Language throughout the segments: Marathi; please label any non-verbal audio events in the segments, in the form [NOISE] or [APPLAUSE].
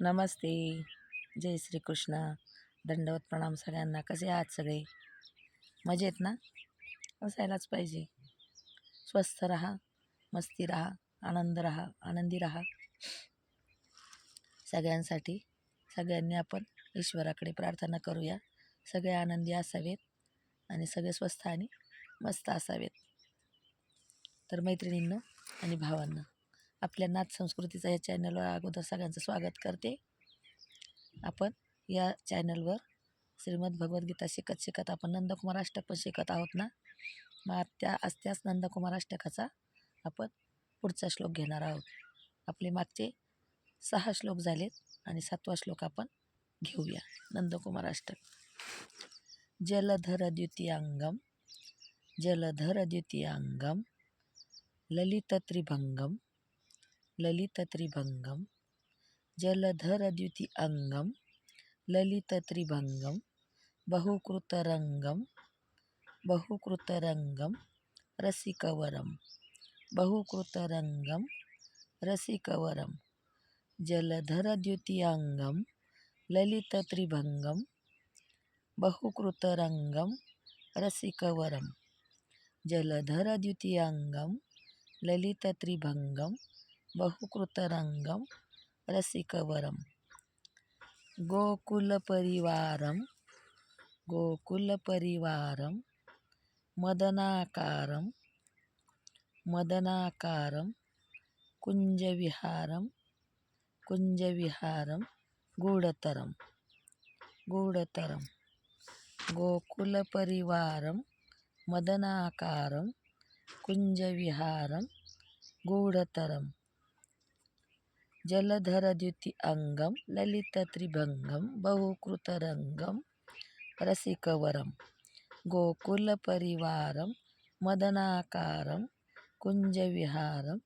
नमस्ते. जय श्रीकृष्ण. दंडवत प्रणाम सगळ्यांना. कसे आहात सगळे? मजेत ना? असायलाच पाहिजे. स्वस्थ राहा मस्ती राहा आनंद राहा आनंदी राहा. सगळ्यांसाठी सगळ्यांनी आपण ईश्वराकडे प्रार्थना करूया. सगळे आनंदी असावेत आणि सगळे स्वस्थ आणि मस्त असावेत. तर मैत्रिणींना आणि भावांना आपल्या नाच संस्कृतीचा या चॅनलवर अगोदर सगळ्यांचं स्वागत करते. आपण या चॅनलवर श्रीमद भगवद्गीता शिकत शिकत आपण नंदकुमार अष्टक पण शिकत आहोत ना? मग त्या आज त्याच नंदकुमार अष्टकाचा आपण पुढचा श्लोक घेणार आहोत. आपले मागचे सहा श्लोक झालेत आणि सातवा श्लोक आपण घेऊया. नंदकुमार अष्टक. जलधर द्वितीयांगम जलधर द्वितीयांगम ललित त्रिभंगम ललितत्रिभङ्गं जलधरद्युति अङ्गं ललितत्रिभङ्गं बहुकृतरङ्गं बहुकृतरङ्गं रसिकवरं बहुकृतरङ्गं रसिकवरं जलधरद्युतीयाङ्गं ललितत्रिभङ्गं बहुकृतरङ्गं रसिकवरं जलधरद्युतीयाङ्गं ललितत्रिभङ्गं त्रिभंगम रसिकवरं गोकुलपरिवारं गोकुलपरिवारं मदनाकारं मदनाकारं कुञ्जविहारं कुञ्जविहारं गूढतरं गूढतरं गोकुलपरिवारं मदनाकारं कुञ्जविहारं कुञ्जविहारं कुञ्जविहारं गूढतरं गूढतरं गोकुलपरिवारं मदनाकारं कुञ्जविहारं गूढतरं जलधरद्युति अङ्गं ललितत्रिभङ्गं बहुकृतरङ्गं रसिकवरं गोकुलपरिवारं मदनाकारं कुञ्जविहारं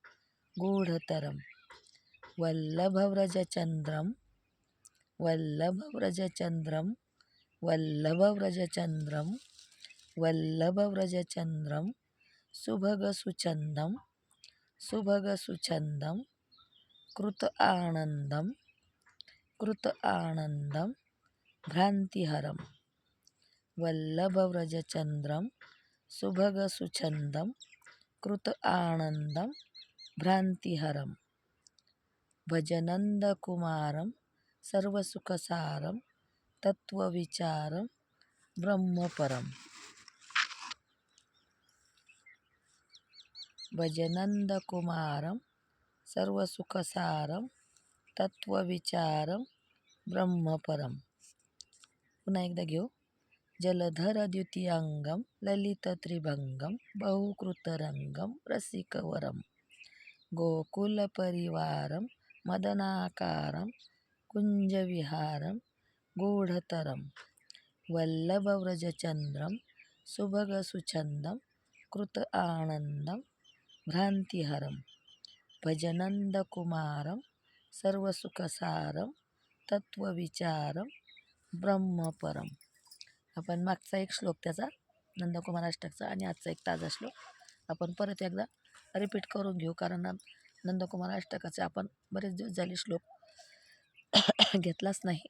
कृत आनन्दं कृत आनन्दं भ्रान्तिहरं वल्लभव्रजचन्द्रं सुभगसुछन्दं कृत आनन्दं भ्रान्तिहरं भजनन्दकुमारं सर्वसुखसारं तत्त्वविचारं ब्रह्मपरम् भजनन्दकुमारं सर्वसुखसारं तत्त्वविचारं ब्रह्मपरं पुन्हा एकदा घेऊ. जलधर द्वितीयांगं ललितत्रिभंगं बहुकृतरंगं रसिकवरं गोकुलपरिवारं मदनाकारं कुञ्जविहारं गूढतरं. वल्लभव्रजचन्द्रं सुभगसुछन्दं कृत आनन्दं भ्रान्तिहरं भजनन्दकुमारं सर्वसुखसारं तत्त्वविचारं ब्रह्मपरम आपण मागचा एक श्लोक त्याचा नंदकुमार अष्टकचा आणि आजचा एक ताजा श्लोक. आपण परत एकदा रिपीट करून घेऊ कारण नंदकुमार अष्टकाचे आपण बरेच दिवस झाले श्लोक [COUGHS] घेतलाच नाही.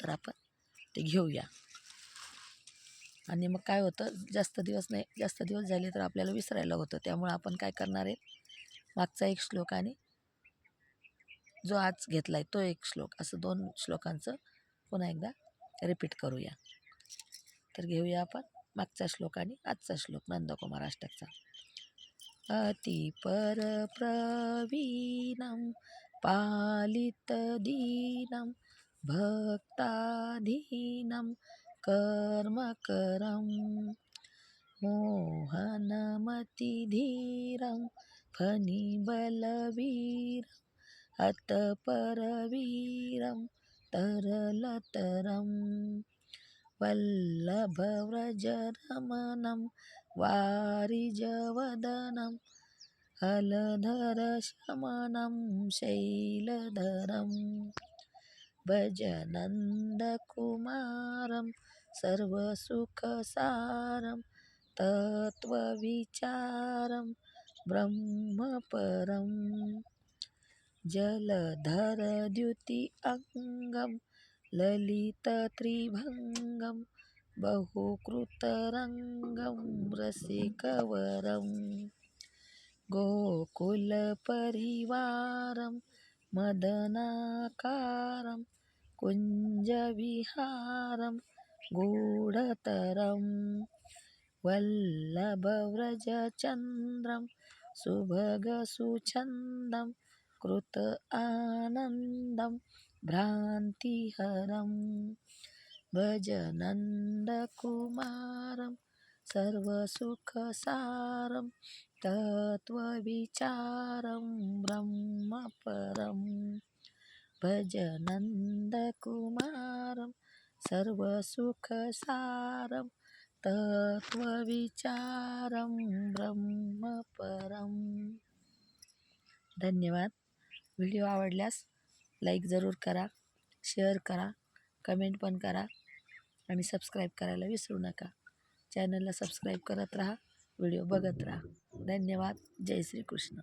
तर आपण ते घेऊया. आणि मग काय होतं जास्त दिवस नाही जास्त दिवस झाले तर आपल्याला विसरायला होतं. त्यामुळं आपण काय करणार आहे? मागचा एक श्लोक आणि जो आज घेतला आहे तो एक श्लोक. असं दोन श्लोकांचं पुन्हा एकदा रिपीट करूया. तर घेऊया आपण मागचा श्लोक आणि आजचा श्लोक नंदकुमार अष्टकचा. अतिपरप्रवीणं पालितदीनं भक्ताधीनं कर्मकरं मोहनमतिधीरं फणिबलवीरम् अतपरवीरं तरलतरं वल्लभव्रजरमणं वारिजवदनं हलधरशमनं शैलधरं भजनन्दकुमारं सर्वसुखसारं तत्त्वविचारं ब्रह्मपरं जलधर द्युति अङ्गं ललितत्रिभङ्गं बहुकृतरङ्गं रसिकवरं गोकुलपरिवारं मदनाकारं कुञ्जविहारं गूढतरं वल्लभव्रजचन्द्रं सुभगसुछन्दं कृत आनन्दं भ्रान्तिहरं भज नन्दकुमारं सर्वसुखसारं तत्त्वविचारं ब्रह्मपरं भज नन्दकुमारं सर्वसुखसारं तत्वविचारं ब्रह्मपरम. धन्यवाद. व्हिडिओ आवडल्यास लाईक जरूर करा शेअर करा कमेंट पण करा आणि सबस्क्राईब करायला विसरू नका. चॅनलला सबस्क्राईब करत राहा व्हिडिओ बघत राहा. धन्यवाद. जय श्रीकृष्ण.